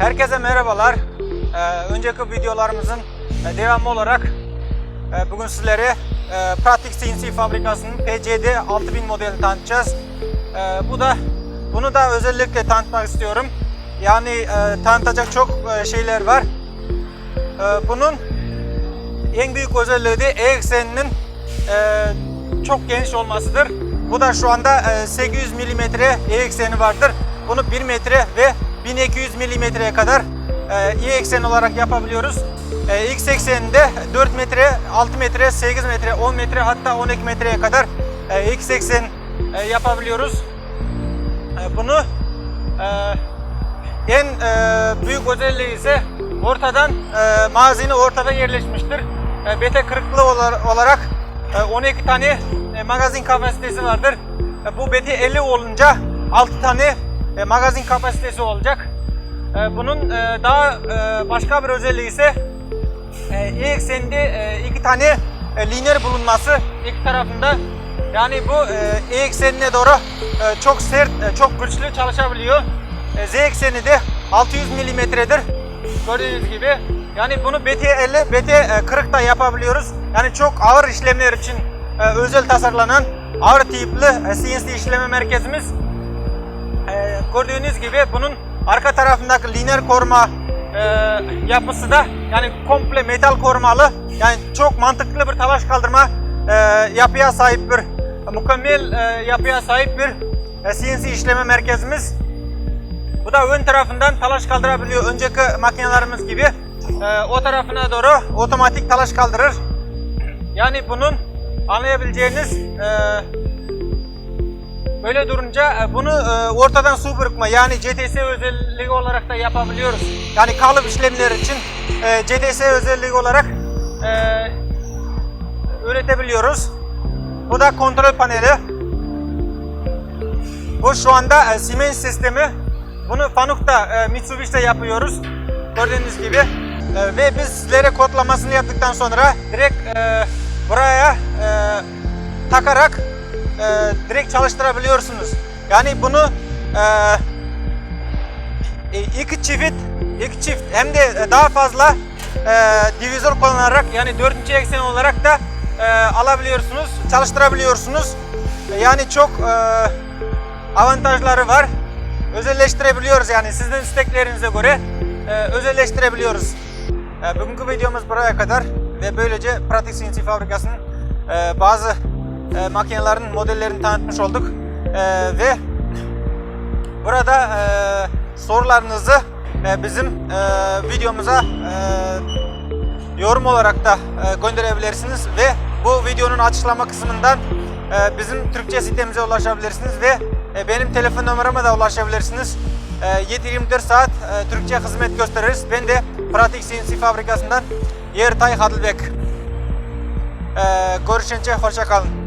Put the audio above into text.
Herkese merhabalar. Ee, önceki videolarımızın e, devamı olarak e, bugün sizlere e, Pratik CNC fabrikasının PCD 6000 modelini tanıtacağız. E, bu da bunu da özellikle tanıtmak istiyorum. Yani e, tanıtacak çok e, şeyler var. E, bunun en büyük özelliği de E ekseninin e, çok geniş olmasıdır. Bu da şu anda e, 800 mm E ekseni vardır. Bunu 1 metre ve 1200 mm'ye kadar e, E ekseni olarak yapabiliyoruz. E, X ekseninde 4 metre, 6 metre, 8 metre, 10 metre hatta 12 metreye kadar e, X eksen e, yapabiliyoruz. E, bunu e, en e, büyük özelliği ise ortadan e, mazini ortada yerleşmiştir. E, kırıklığı olar- olarak e, 12 tane e, magazin kapasitesi vardır. E, bu BT 50 olunca 6 tane e, magazin kapasitesi olacak. E, bunun e, daha e, başka bir özelliği ise e, E ekseninde e, iki tane e, lineer bulunması iki tarafında. Yani bu e, E eksenine doğru e, çok sert, e, çok güçlü çalışabiliyor. E, Z ekseni de 600 milimetredir. Gördüğünüz gibi. Yani bunu BT50, BT40 da yapabiliyoruz. Yani çok ağır işlemler için e, özel tasarlanan ağır tipli e, CNC işleme merkezimiz. Gördüğünüz gibi bunun arka tarafındaki lineer koruma e, yapısı da yani komple metal korumalı. Yani çok mantıklı bir talaş kaldırma e, yapıya sahip bir mükemmel e, yapıya sahip bir e, CNC işleme merkezimiz. Bu da ön tarafından talaş kaldırabiliyor. Önceki makinelerimiz gibi e, o tarafına doğru otomatik talaş kaldırır. Yani bunun anlayabileceğiniz e, Böyle durunca e, bunu e, ortadan su bırakma yani CTS özelliği olarak da yapabiliyoruz. Yani kalıp işlemleri için e, CTS özelliği olarak üretebiliyoruz. Bu da kontrol paneli. Bu şu anda Siemens sistemi. Bunu Fanuc'ta e, Mitsubishi'de yapıyoruz. Gördüğünüz gibi. Ve biz sizlere kodlamasını yaptıktan sonra direkt buraya takarak e, direkt çalıştırabiliyorsunuz. Yani bunu e, e, iki çift, iki çift hem de daha fazla e, divizör kullanarak yani dördüncü eksen olarak da e, alabiliyorsunuz, çalıştırabiliyorsunuz. Yani çok e, avantajları var. Özelleştirebiliyoruz yani sizin isteklerinize göre e, özelleştirebiliyoruz. E, bugünkü videomuz buraya kadar ve böylece Pratik CNC fabrikasının e, bazı e, makinelerin modellerini tanıtmış olduk. E, ve burada e, sorularınızı e, bizim e, videomuza e, yorum olarak da e, gönderebilirsiniz ve bu videonun açıklama kısmından e, bizim Türkçe sitemize ulaşabilirsiniz ve e, benim telefon numarama da ulaşabilirsiniz. E, 7-24 saat e, Türkçe hizmet gösteririz. Ben de Pratik CNC fabrikasından Yertay Hadılbek. E, görüşünce hoşça kalın.